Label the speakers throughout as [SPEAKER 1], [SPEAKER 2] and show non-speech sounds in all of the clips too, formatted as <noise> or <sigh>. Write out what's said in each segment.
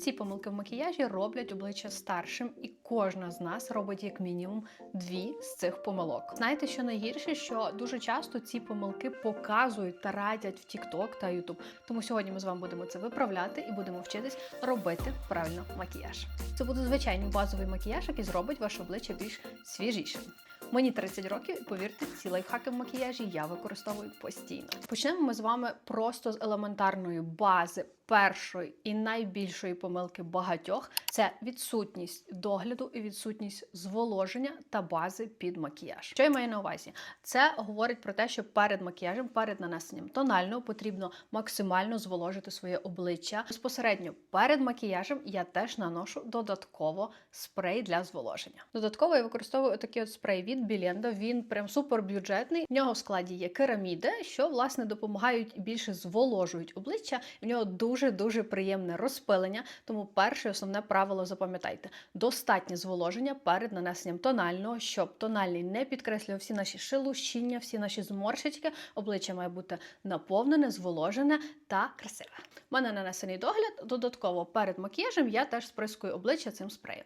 [SPEAKER 1] Ці помилки в макіяжі роблять обличчя старшим, і кожна з нас робить як мінімум дві з цих помилок. Знаєте, що найгірше, що дуже часто ці помилки показують та радять в TikTok та YouTube. Тому сьогодні ми з вами будемо це виправляти і будемо вчитись робити правильно макіяж. Це буде звичайний базовий макіяж, який зробить ваше обличчя більш свіжішим. Мені 30 років, і повірте, ці лайфхаки в макіяжі я використовую постійно. Почнемо ми з вами просто з елементарної бази. Першої і найбільшої помилки багатьох це відсутність догляду і відсутність зволоження та бази під макіяж. Що я маю на увазі? Це говорить про те, що перед макіяжем, перед нанесенням тонального потрібно максимально зволожити своє обличчя. Безпосередньо перед макіяжем я теж наношу додатково спрей для зволоження. Додатково я використовую такий от спрей від Біленда. Він прям супер бюджетний. В нього в складі є кераміди, що власне допомагають більше зволожують обличчя. В нього дуже дуже приємне розпилення. Тому перше основне правило запам'ятайте: достатнє зволоження перед нанесенням тонального, щоб тональний не підкреслював всі наші шелущіння, всі наші зморшечки. Обличчя має бути наповнене, зволожене та красиве. У мене нанесений догляд. Додатково перед макіяжем я теж сприскую обличчя цим спреєм.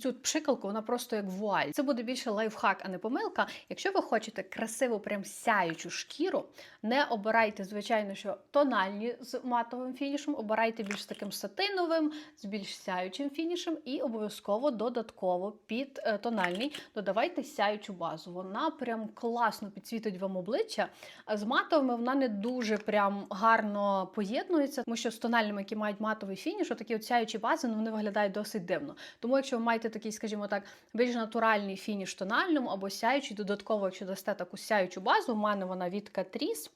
[SPEAKER 1] Цю пшикалку вона просто як вуаль. Це буде більше лайфхак, а не помилка. Якщо ви хочете красиву, прям сяючу шкіру, не обирайте, звичайно, що тональні з матовим фінішем, обирайте більш таким сатиновим, з більш сяючим фінішем, і обов'язково додатково під е, тональний додавайте сяючу базу. Вона прям класно підсвітить вам обличчя. А з матовими вона не дуже прям гарно поєднується, тому що з тональними, які мають матовий фініш, такі от сяючі бази, ну вони виглядають досить дивно. Тому, якщо ви маєте такий, скажімо так, більш натуральний фініш тональному або сяючий, додатково, якщо дасте таку сяючу базу, у мене вона від Catrice,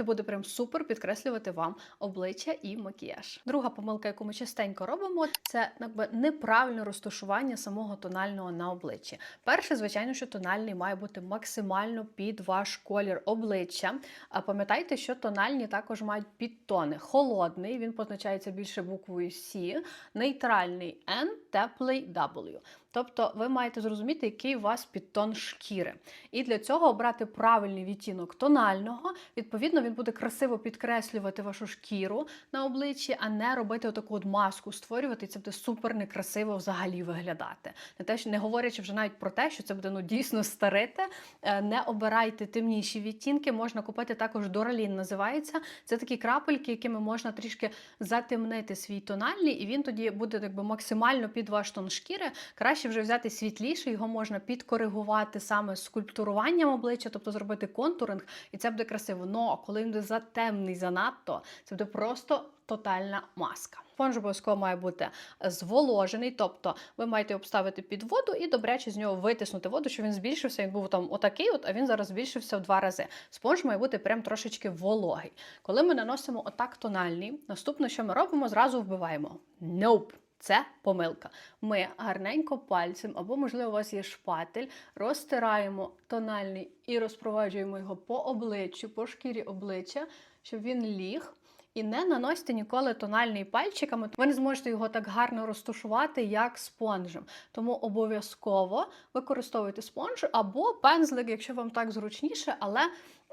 [SPEAKER 1] це буде прям супер підкреслювати вам обличчя і макіяж. Друга помилка, яку ми частенько робимо, це якби неправильне розташування самого тонального на обличчі. Перше, звичайно, що тональний має бути максимально під ваш колір обличчя. А пам'ятайте, що тональні також мають підтони. Холодний, він позначається більше буквою C, нейтральний N, теплий W. Тобто ви маєте зрозуміти, який у вас підтон шкіри. І для цього обрати правильний відтінок тонального. Відповідно, він буде красиво підкреслювати вашу шкіру на обличчі, а не робити отаку от маску створювати. І це буде супер некрасиво взагалі виглядати. Не те, не говорячи вже навіть про те, що це буде ну дійсно старите. Не обирайте темніші відтінки. Можна купити також Доралін, називається. Це такі крапельки, якими можна трішки затемнити свій тональний, і він тоді буде якби максимально під ваш тон шкіри. Краще вже взяти світліше, його можна підкоригувати саме скульптуруванням обличчя, тобто зробити контуринг, і це буде красиво. Но коли він буде затемний занадто, це буде просто тотальна маска. Спонж обов'язково має бути зволожений, тобто ви маєте обставити під воду і добряче з нього витиснути воду, щоб він збільшився. Він був там отакий, от, а він зараз збільшився в два рази. Спонж має бути прям трошечки вологий. Коли ми наносимо отак тональний, наступне, що ми робимо, зразу вбиваємо. Nope. Це помилка. Ми гарненько пальцем, або, можливо, у вас є шпатель, розтираємо тональний і розпроваджуємо його по обличчю, по шкірі обличчя, щоб він ліг. І не наносьте ніколи тональний пальчиками, ви не зможете його так гарно розташувати, як спонжем. Тому обов'язково використовуйте спонж або пензлик, якщо вам так зручніше, але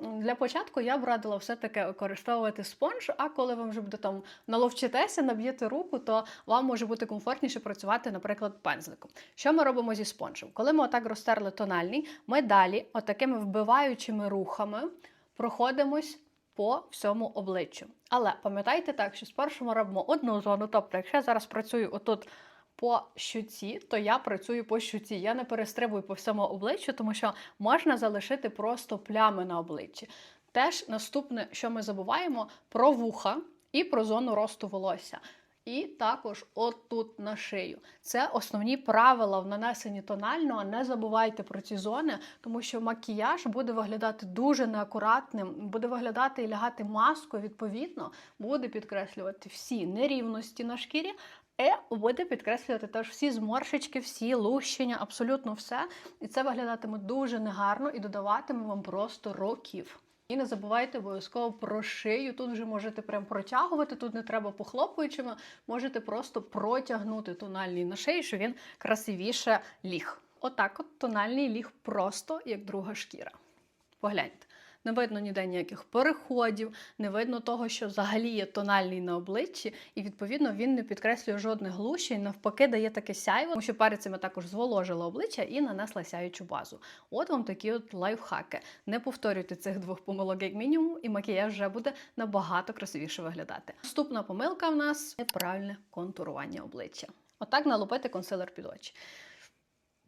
[SPEAKER 1] для початку я б радила все-таки використовувати спонж, а коли ви вже буде там наловчитеся, наб'єте руку, то вам може бути комфортніше працювати, наприклад, пензликом. Що ми робимо зі спонжем? Коли ми отак розтерли тональний, ми далі, отакими вбиваючими рухами, проходимось по всьому обличчю. Але пам'ятайте так, що спершу ми робимо одну зону. Тобто, якщо я зараз працюю отут по щуці, то я працюю по щуці. Я не перестрибую по всьому обличчю, тому що можна залишити просто плями на обличчі. Теж наступне, що ми забуваємо, про вуха і про зону росту волосся. І також отут на шию. Це основні правила в нанесенні тонального. Не забувайте про ці зони, тому що макіяж буде виглядати дуже неакуратним, буде виглядати і лягати маскою, відповідно, буде підкреслювати всі нерівності на шкірі. І буде підкреслювати теж всі зморшечки, всі лущення, абсолютно все. І це виглядатиме дуже негарно і додаватиме вам просто років. І не забувайте обов'язково про шию. Тут вже можете прям протягувати, тут не треба похлопуючими, можете просто протягнути тональний на шиї, щоб він красивіше ліг. Отак от тональний ліг просто як друга шкіра. Погляньте. Не видно ніде ніяких переходів, не видно того, що взагалі є тональний на обличчі, і відповідно він не підкреслює жодних глушень, навпаки, дає таке сяйво, тому що перед також зволожила обличчя і нанесла сяючу базу. От вам такі от лайфхаки. Не повторюйте цих двох помилок як мінімум, і макіяж вже буде набагато красивіше виглядати. Наступна помилка в нас неправильне контурування обличчя. Отак налупити консилер під очі.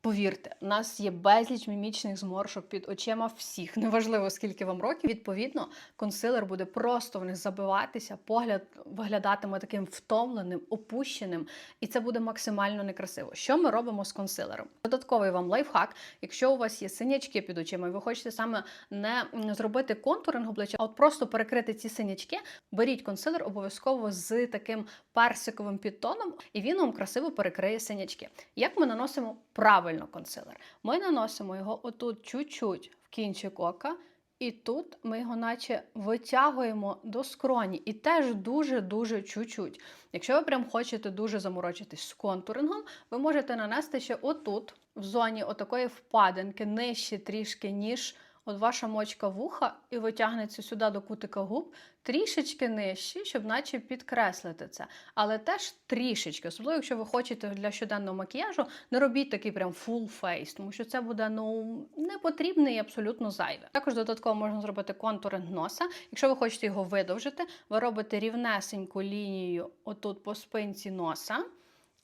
[SPEAKER 1] Повірте, у нас є безліч мімічних зморшок під очима всіх, <laughs> неважливо скільки вам років. Відповідно, консилер буде просто в них забиватися, погляд виглядатиме таким втомленим, опущеним, і це буде максимально некрасиво. Що ми робимо з консилером? Додатковий вам лайфхак. Якщо у вас є синячки під очима, і ви хочете саме не зробити контуринг обличчя, а от просто перекрити ці синячки, беріть консилер обов'язково з таким персиковим підтоном, і він вам красиво перекриє синячки. Як ми наносимо правильно консилер? Ми наносимо його отут чуть-чуть в кінчик ока. І тут ми його наче витягуємо до скроні. І теж дуже-дуже чуть-чуть. Якщо ви прям хочете дуже заморочитись з контурингом, ви можете нанести ще отут, в зоні отакої впадинки, нижче трішки, ніж от ваша мочка вуха, і витягнеться сюди до кутика губ, трішечки нижче, щоб наче підкреслити це. Але теж трішечки, особливо, якщо ви хочете для щоденного макіяжу, не робіть такий прям full face, тому що це буде ну не потрібне і абсолютно зайве. Також додатково можна зробити контуринг носа. Якщо ви хочете його видовжити, ви робите рівнесеньку лінію отут по спинці носа,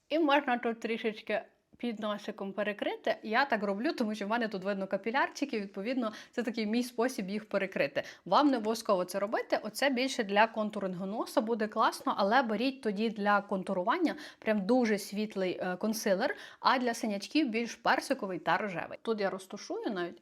[SPEAKER 1] і можна тут трішечки. Під носиком перекрити. Я так роблю, тому що в мене тут видно капілярчики, відповідно, це такий мій спосіб їх перекрити. Вам не обов'язково це робити. Оце більше для контурингу носа буде класно, але беріть тоді для контурування прям дуже світлий е, консилер, а для синячків більш персиковий та рожевий. Тут я розтушую навіть.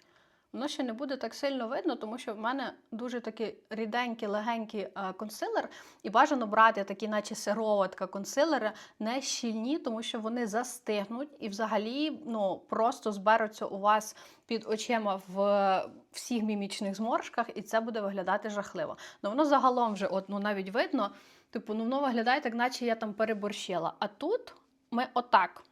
[SPEAKER 1] Воно ще не буде так сильно видно, тому що в мене дуже такий ріденький, легенький е, консилер, і бажано брати такі, наче сироватка консилери, не щільні, тому що вони застигнуть і взагалі ну, просто зберуться у вас під очима в всіх мімічних зморшках, і це буде виглядати жахливо. Ну воно загалом вже от, ну, навіть видно, типу, ну воно виглядає так, наче я там переборщила. А тут ми отак.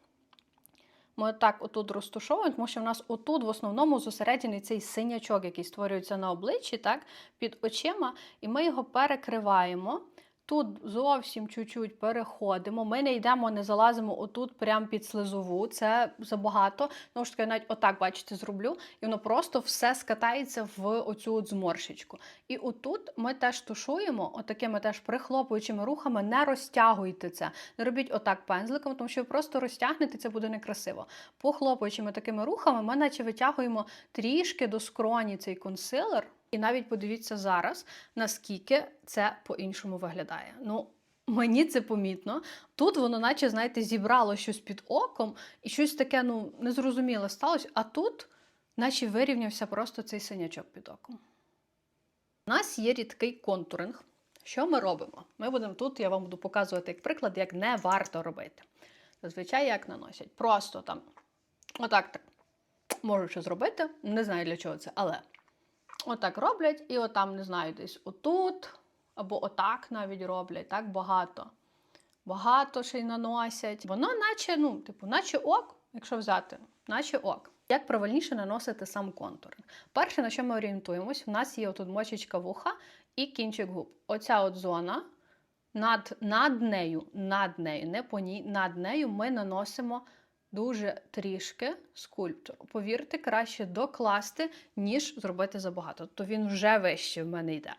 [SPEAKER 1] Ми отак отут розтушовуємо, тому що в нас отут в основному зосереджений цей синячок, який створюється на обличчі, так, під очима, і ми його перекриваємо. Тут зовсім чуть-чуть переходимо. Ми не йдемо, не залазимо отут прямо під слизову. Це забагато. Тому ж таки, навіть отак, бачите, зроблю, і воно просто все скатається в оцю от зморшечку. І отут ми теж тушуємо, отакими теж прихлопуючими рухами, не розтягуйте це. Не робіть отак пензликом, тому що ви просто розтягнете, це буде некрасиво. Похлопуючими такими рухами, ми наче витягуємо трішки до скроні цей консилер. І навіть подивіться зараз, наскільки це по-іншому виглядає. Ну, мені це помітно. Тут воно, наче, знаєте, зібрало щось під оком, і щось таке, ну, незрозуміле сталося, а тут, наче вирівнявся просто цей синячок під оком. У нас є рідкий контуринг. Що ми робимо? Ми будемо тут, я вам буду показувати як приклад, як не варто робити. Зазвичай як наносять. Просто там, отак так. Можу що зробити, не знаю для чого це, але. Отак роблять, і отам, не знаю, десь отут, або отак навіть роблять, так багато. Багато ще й наносять. Воно наче, ну, типу, наче ок, якщо взяти, наче ок. Як правильніше наносити сам контуринг? Перше, на що ми орієнтуємось, в нас є отут мочечка вуха і кінчик губ. Оця от зона, над, над нею, над нею, не по ній, над нею ми наносимо дуже трішки скульптор. Повірте, краще докласти, ніж зробити забагато. То він вже вище в мене йде.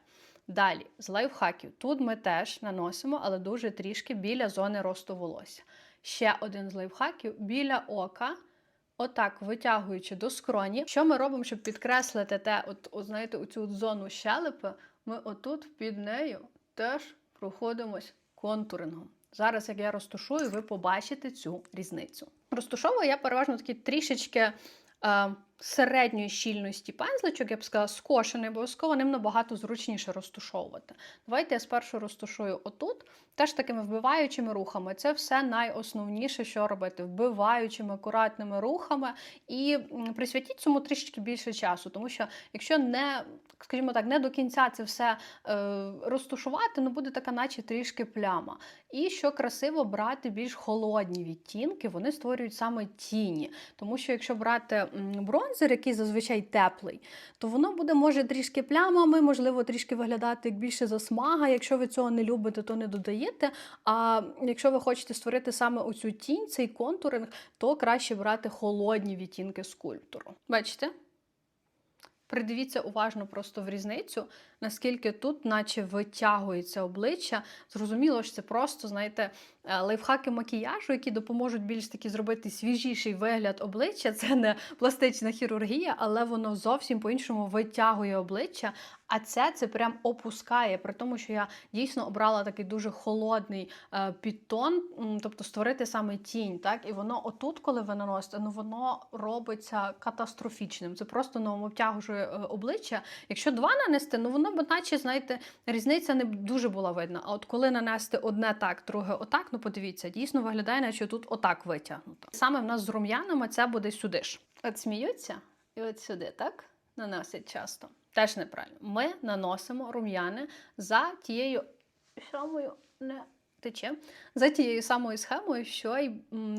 [SPEAKER 1] Далі, з лайфхаків. Тут ми теж наносимо, але дуже трішки біля зони росту волосся. Ще один з лайфхаків біля ока. Отак, витягуючи до скроні. Що ми робимо, щоб підкреслити те, от, от знаєте, оцю от зону щелепи, ми отут під нею теж проходимось контурингом. Зараз, як я розтушую, ви побачите цю різницю. Розтушовую я переважно такі трішечки е, середньої щільності пензличок, я б сказала, скошений, обов'язково ним набагато зручніше розтушовувати. Давайте я спершу розтушую отут, теж такими вбиваючими рухами. Це все найосновніше, що робити, вбиваючими, акуратними рухами. І присвятіть цьому трішечки більше часу, тому що якщо не скажімо так, не до кінця це все е, розтушувати, ну буде така, наче трішки пляма. І що красиво брати більш холодні відтінки, вони створюють саме тіні. Тому що якщо брати бронзер, який зазвичай теплий, то воно буде може трішки плямами, можливо, трішки виглядати як більше засмага. Якщо ви цього не любите, то не додаєте. А якщо ви хочете створити саме оцю тінь, цей контуринг, то краще брати холодні відтінки скульптуру. Бачите? Придивіться уважно просто в різницю, наскільки тут, наче витягується обличчя. Зрозуміло, що це просто, знаєте, лайфхаки макіяжу, які допоможуть більш таки зробити свіжіший вигляд обличчя. Це не пластична хірургія, але воно зовсім по-іншому витягує обличчя. А це це прям опускає, при тому, що я дійсно обрала такий дуже холодний е, підтон, тобто створити саме тінь. Так? І воно отут, коли ви наносите, ну воно робиться катастрофічним. Це просто ну, обтягує е, обличчя. Якщо два нанести, ну воно б наче, знаєте, різниця не дуже була видна. А от коли нанести одне так, друге отак, ну подивіться, дійсно виглядає, наче тут отак витягнуто. Саме в нас з рум'янами це буде сюди ж. От сміються і от сюди, так? Наносять часто. Теж неправильно. Ми наносимо рум'яни за тією самою не тече. За тією самою схемою, що й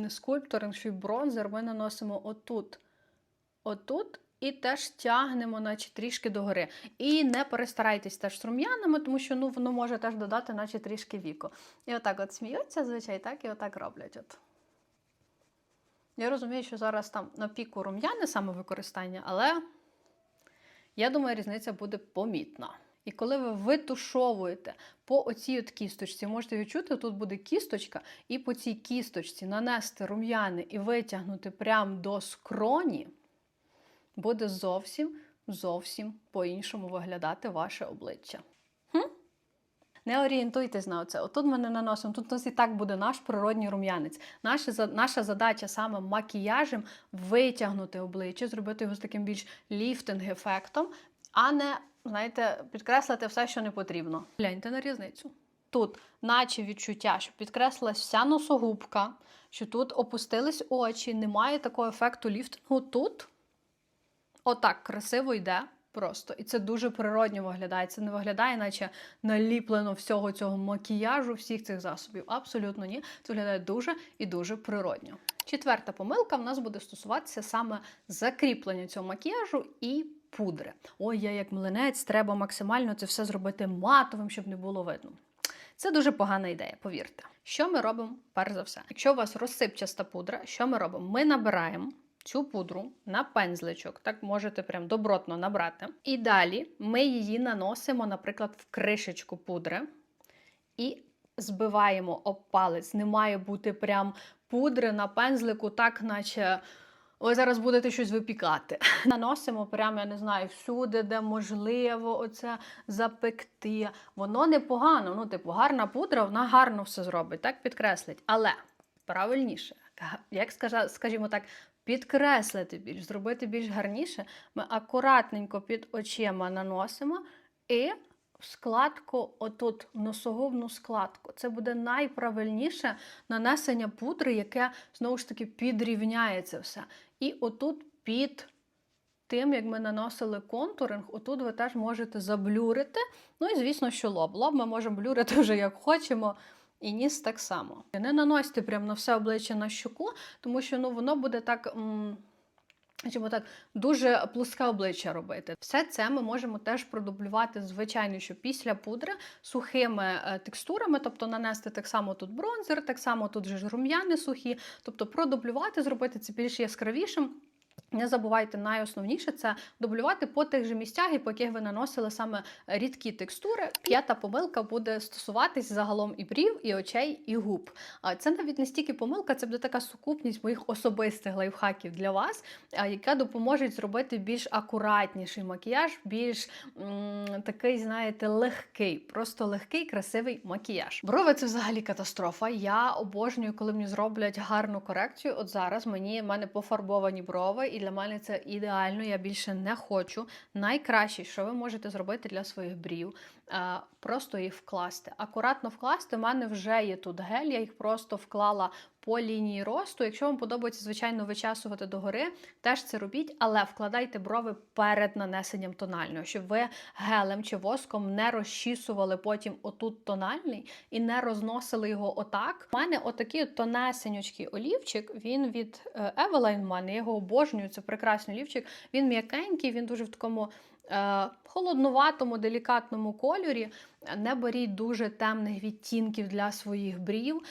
[SPEAKER 1] скульпторинг, що й бронзер ми наносимо отут. Отут. І теж тягнемо, наче трішки догори. І не перестарайтесь теж з рум'янами, тому що ну, воно може теж додати, наче трішки віку. І отак от сміються, звичай, так, і отак роблять. От. Я розумію, що зараз там на піку рум'яни саме використання, але я думаю, різниця буде помітна. І коли ви витушовуєте по оцій от кісточці, можете відчути, тут буде кісточка, і по цій кісточці нанести рум'яни і витягнути прямо до скроні, буде зовсім зовсім по-іншому виглядати ваше обличчя. Хм? Не орієнтуйтесь на це. Отут ми не наносимо, тут у нас і так буде наш природній рум'янець. Наша, наша задача саме макіяжем витягнути обличчя, зробити його з таким більш ліфтинг-ефектом, а не, знаєте, підкреслити все, що не потрібно. Гляньте на різницю. Тут, наче відчуття, що підкреслилась вся носогубка, що тут опустились очі, немає такого ефекту ліфтингу. Тут отак красиво йде просто. І це дуже природньо виглядає. Це не виглядає, наче наліплено всього цього макіяжу, всіх цих засобів. Абсолютно ні. Це виглядає дуже і дуже природньо. Четверта помилка в нас буде стосуватися саме закріплення цього макіяжу і пудри. Ой, я як млинець, треба максимально це все зробити матовим, щоб не було видно. Це дуже погана ідея, повірте. Що ми робимо перш за все? Якщо у вас розсипчаста пудра, що ми робимо? Ми набираємо цю пудру на пензличок, так можете прям добротно набрати. І далі ми її наносимо, наприклад, в кришечку пудри і збиваємо об палець. Не має бути прям пудри на пензлику, так наче. Ви зараз будете щось випікати. <laughs> Наносимо прямо, я не знаю, всюди, де можливо, оце запекти. Воно непогано. Ну, типу, гарна пудра, вона гарно все зробить, так підкреслить. Але правильніше, як скажімо так, підкреслити більш, зробити більш гарніше, ми акуратненько під очима наносимо і складку, отут, в носогубну складку. Це буде найправильніше нанесення пудри, яке знову ж таки підрівняє це все. І отут під тим, як ми наносили контуринг, отут ви теж можете заблюрити. Ну і звісно, що лоб. Лоб ми можемо блюрити вже як хочемо. І ніс так само. Не наносьте прямо на все обличчя на щоку, тому що ну, воно буде так. м, Скажімо так, дуже плоске обличчя робити. Все це ми можемо теж продублювати, звичайно, що після пудри сухими е, текстурами, тобто нанести так само тут бронзер, так само тут же рум'яни сухі, тобто продублювати, зробити це більш яскравішим. Не забувайте, найосновніше це дублювати по тих же місцях, і по яких ви наносили саме рідкі текстури. П'ята помилка буде стосуватись загалом і брів, і очей, і губ. Це навіть не стільки помилка, це буде така сукупність моїх особистих лайфхаків для вас, яка допоможе зробити більш акуратніший макіяж, більш м, такий, знаєте, легкий, просто легкий, красивий макіяж. Брови це взагалі катастрофа. Я обожнюю, коли мені зроблять гарну корекцію. От зараз мені в мене пофарбовані брови, і для мене це ідеально. Я більше не хочу. Найкраще, що ви можете зробити для своїх брів, е, просто їх вкласти. Акуратно вкласти. У мене вже є тут гель, я їх просто вклала по лінії росту. Якщо вам подобається, звичайно, вичасувати догори, теж це робіть, але вкладайте брови перед нанесенням тонального, щоб ви гелем чи воском не розчісували потім отут тональний і не розносили його отак. У мене отакий от тонесенючий олівчик, він від е, Eveline в мене, я його обожнюю, це прекрасний олівчик. Він м'якенький, він дуже в такому е, холоднуватому, делікатному кольорі. Не беріть дуже темних відтінків для своїх брів,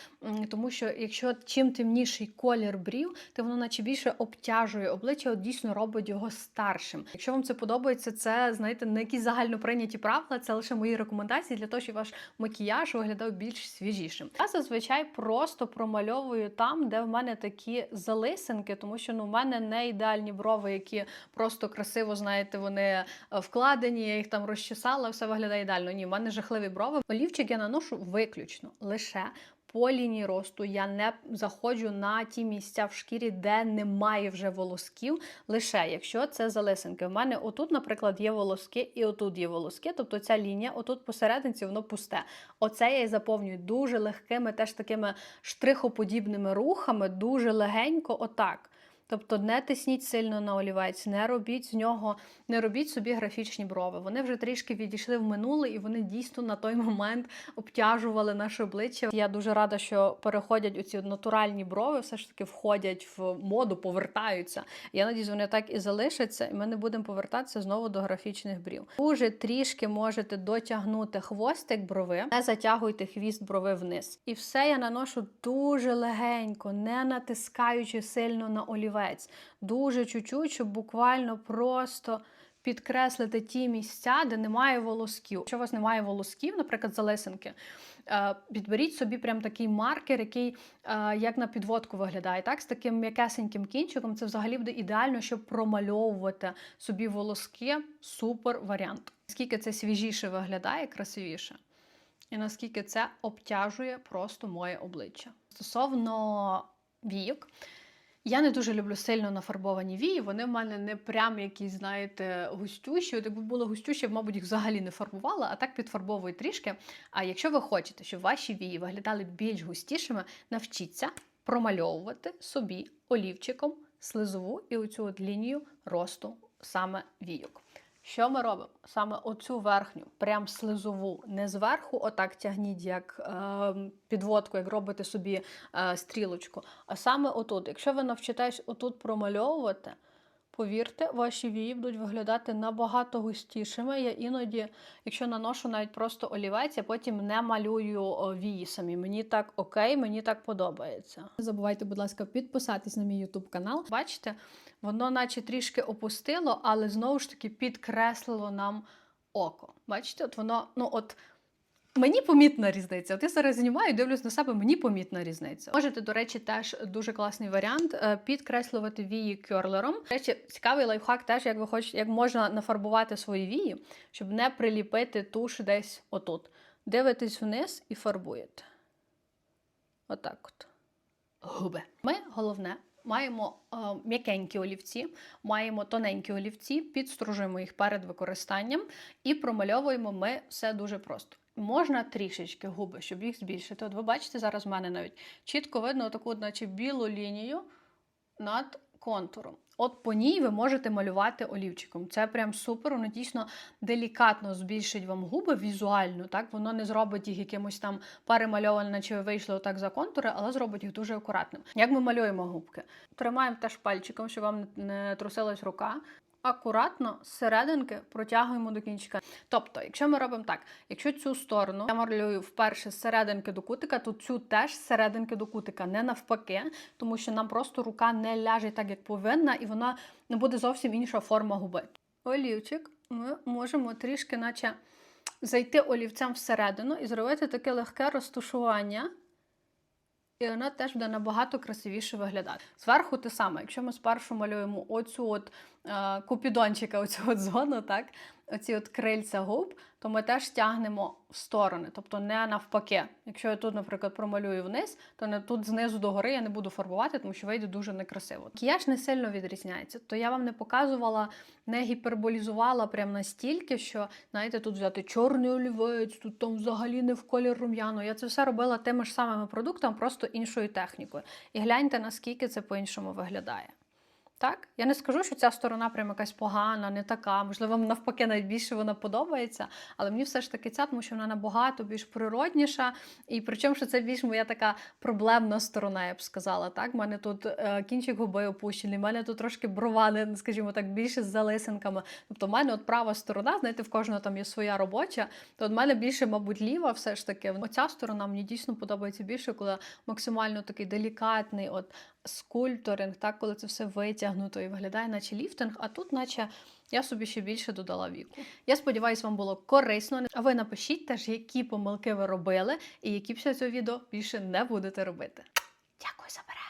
[SPEAKER 1] тому що якщо чим темніший колір брів, то воно наче більше обтяжує обличчя, от дійсно робить його старшим. Якщо вам це подобається, це знаєте, не якісь загально прийняті правила, це лише мої рекомендації для того, щоб ваш макіяж виглядав більш свіжішим. Я зазвичай просто промальовую там, де в мене такі залисинки, тому що ну в мене не ідеальні брови, які просто красиво, знаєте, вони е, вкладені, я їх там розчесала, все виглядає ідеально. Ні, в мене жахливі брови. Олівчик я наношу виключно лише. По лінії росту я не заходжу на ті місця в шкірі, де немає вже волосків, лише якщо це залисинки. У мене отут, наприклад, є волоски, і отут є волоски, тобто ця лінія, отут посерединці, воно пусте. Оце я і заповнюю дуже легкими, теж такими штрихоподібними рухами, дуже легенько, отак. Тобто не тисніть сильно на олівець, не робіть з нього, не робіть собі графічні брови. Вони вже трішки відійшли в минуле, і вони дійсно на той <laughs> момент обтяжували наше обличчя. Я дуже рада, що переходять оці натуральні брови, все ж таки входять в моду, повертаються. Я надіюсь, вони так і залишаться, і ми не будемо повертатися знову до графічних брів. Дуже трішки можете дотягнути хвостик брови, не затягуйте хвіст брови вниз. І все я наношу дуже легенько, не натискаючи сильно на олівець. Дуже чуть-чуть, щоб буквально просто підкреслити ті місця, де немає волосків. Якщо у вас немає волосків, наприклад, залисинки, е, підберіть собі прям такий маркер, який е, як на підводку виглядає. Так, з таким м'якесеньким кінчиком це взагалі буде ідеально, щоб промальовувати собі волоски. Супер варіант. Наскільки це свіжіше виглядає, красивіше. І наскільки це обтяжує просто моє обличчя. Стосовно війок, я не дуже люблю сильно нафарбовані вії. Вони в мене не прям якісь, знаєте, густющі. От якби було густюще, мабуть, їх взагалі не фарбувала, а так підфарбовую трішки. А якщо ви хочете, щоб ваші вії виглядали більш густішими, навчіться промальовувати собі олівчиком слизову і оцю от лінію росту саме війок. Що ми робимо? Саме оцю верхню, прям слизову, не зверху, отак тягніть, як е, підводку, як робите собі е, стрілочку. А саме отут. Якщо ви навчитесь отут промальовувати, повірте, ваші вії будуть виглядати набагато густішими. Я іноді, якщо наношу навіть просто олівець, я потім не малюю вії самі. Мені так окей, мені так подобається. Не забувайте, будь ласка, підписатись на мій YouTube канал. Бачите, воно наче трішки опустило, але знову ж таки підкреслило нам око. Бачите, от воно, ну от. Мені помітна різниця. От я зараз знімаю, дивлюсь на себе, мені помітна різниця. Можете, до речі, теж дуже класний варіант е, підкреслювати вії кьорлером. До речі, цікавий лайфхак теж, як ви хочете, як можна нафарбувати свої вії, щоб не приліпити туш десь отут. Дивитесь вниз і фарбуєте. Отак от. Губи. Ми головне. Маємо е, м'якенькі олівці, маємо тоненькі олівці, підстружуємо їх перед використанням і промальовуємо ми все дуже просто. Можна трішечки губи, щоб їх збільшити. От ви бачите, зараз в мене навіть чітко видно таку, наче білу лінію над контуром. От по ній ви можете малювати олівчиком. Це прям супер, воно дійсно делікатно збільшить вам губи візуально. Так Воно не зробить їх якимось там перемальованим, ви вийшли отак за контури, але зробить їх дуже акуратним. Як ми малюємо губки? Тримаємо теж пальчиком, щоб вам не трусилась рука. Акуратно серединки протягуємо до кінчика. Тобто, якщо ми робимо так, якщо цю сторону я малюю вперше з серединки до кутика, то цю теж з серединки до кутика, не навпаки, тому що нам просто рука не ляже так, як повинна, і вона не буде зовсім інша форма губи. Олівчик ми можемо трішки, наче зайти олівцем всередину і зробити таке легке розташування. І вона теж буде набагато красивіше виглядати. Зверху те саме, якщо ми спершу малюємо оцю от е, купідончика, оцю от зону, так, оці от крильця губ, то ми теж тягнемо в сторони, тобто не навпаки. Якщо я тут, наприклад, промалюю вниз, то не тут знизу до гори я не буду фарбувати, тому що вийде дуже некрасиво. Макіяж не сильно відрізняється. То я вам не показувала, не гіперболізувала прям настільки, що знаєте, тут взяти чорний олівець, тут там взагалі не в колір рум'яно. Я це все робила тими ж самими продуктами, просто іншою технікою. І гляньте, наскільки це по-іншому виглядає. Так, я не скажу, що ця сторона прям якась погана, не така. Можливо, навпаки найбільше вона подобається, але мені все ж таки ця, тому що вона набагато більш природніша. І причому, що це більш моя така проблемна сторона, я б сказала. Так, У мене тут е, кінчик губи опущений, в мене тут трошки бровани, скажімо так, більше з залисинками. Тобто, в мене от права сторона, знаєте, в кожного там є своя робоча, то в мене більше, мабуть, ліва все ж таки. Оця сторона мені дійсно подобається більше, коли максимально такий делікатний, от скульпторинг, так, коли це все витягнуто і виглядає, наче ліфтинг, а тут, наче. Я собі ще більше додала віку. Я сподіваюся, вам було корисно. А ви напишіть теж, які помилки ви робили, і які після цього відео більше не будете робити. Дякую за перегляд!